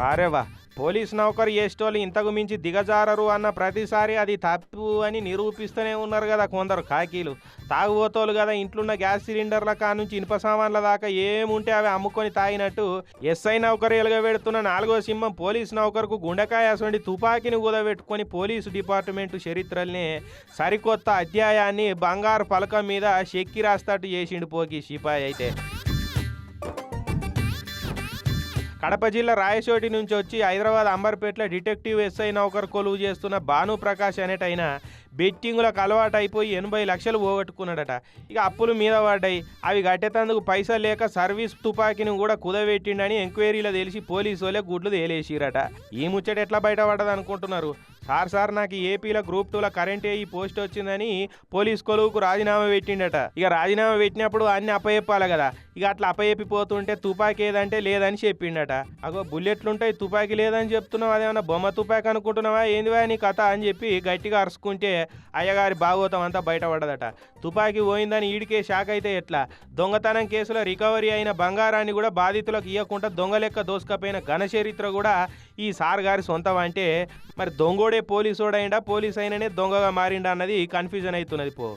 వారేవా police నౌకరు చేసేటోళ్ళు ఇంతకు మించి దిగజారరు అన్న ప్రతిసారి అది తప్పు అని నిరూపిస్తూనే ఉన్నారు కదా కొందరు కాకీలు. తాగుబోతోలు కదా ఇంట్లున్న గ్యాస్ సిలిండర్ల కా నుంచి ఇనుప సామాన్ల దాకా ఏముంటే అవి అమ్ముకొని తాగినట్టు ఎస్ఐ నౌకరు ఎలుగబెడుతున్న నాలుగో సింహం పోలీస్ నౌకరుకు గుండెకాయ అసండి తుపాకీని కూదబెట్టుకొని పోలీసు డిపార్ట్మెంట్ చరిత్రల్ని సరికొత్త అధ్యాయాన్ని బంగారు పలకం మీద చెక్కి రాస్తట్టు చేసిండు పోకి సిపాయి అయితే. కడప జిల్లా రాయచోటి నుంచి వచ్చి హైదరాబాద్ అంబర్పేటలో డిటెక్టివ్ ఎస్ఐ నౌకర్ కొలువు చేస్తున్న భాను ప్రకాష్ అనేటైన బెట్టింగులకు అలవాటు అయిపోయి ఎనభై లక్షలు పోగొట్టుకున్నాడట. ఇక అప్పులు మీద పడ్డాయి. అవి కట్టేటందుకు పైసలు లేక సర్వీస్ తుపాకీని కూడా కుదబెట్టిండని ఎంక్వైరీలో తెలిసి పోలీసు వాళ్ళే గుడ్లు తేలేసిరట ఈ ముచ్చట ఎట్లా బయటపడ్డది అనుకుంటున్నారు సార్ సార్ నాకు ఏపీలో గ్రూప్ టూలో కరెంటే ఈ పోస్ట్ వచ్చిందని పోలీస్ కొలువుకు రాజీనామా పెట్టిండట. ఇక రాజీనామా పెట్టినప్పుడు అన్ని అప్పయెప్పాలి కదా. ఇక అట్లా అప్పయెప్పిపోతుంటే తుపాకీ ఏదంటే లేదని చెప్పిండట. అగో బుల్లెట్లుంటాయి తుపాకీ లేదని చెప్తున్నావు? అదేమన్నా బొమ్మ తుపాకీ అనుకుంటున్నావా? ఏందివా నీ కథ అని చెప్పి గట్టిగా అరుచుకుంటే అయ్యగారి భాగోతం అంతా బయటపడదట. తుపాకీ పోయిందని ఈడికే షాక్ అయితే ఎట్లా? దొంగతనం కేసులో రికవరీ అయిన బంగారాన్ని కూడా బాధితులకు ఇవ్వకుండా దొంగలెక్క దోసుకపోయిన ఘన చరిత్ర కూడా ఈ సార్ గారి సొంతం అంటే మరి దొంగోడే పోలీసోడైండా పోలీస్ అయిననే దొంగగా మారిండా అన్నది కన్ఫ్యూజన్ అవుతున్నది పో.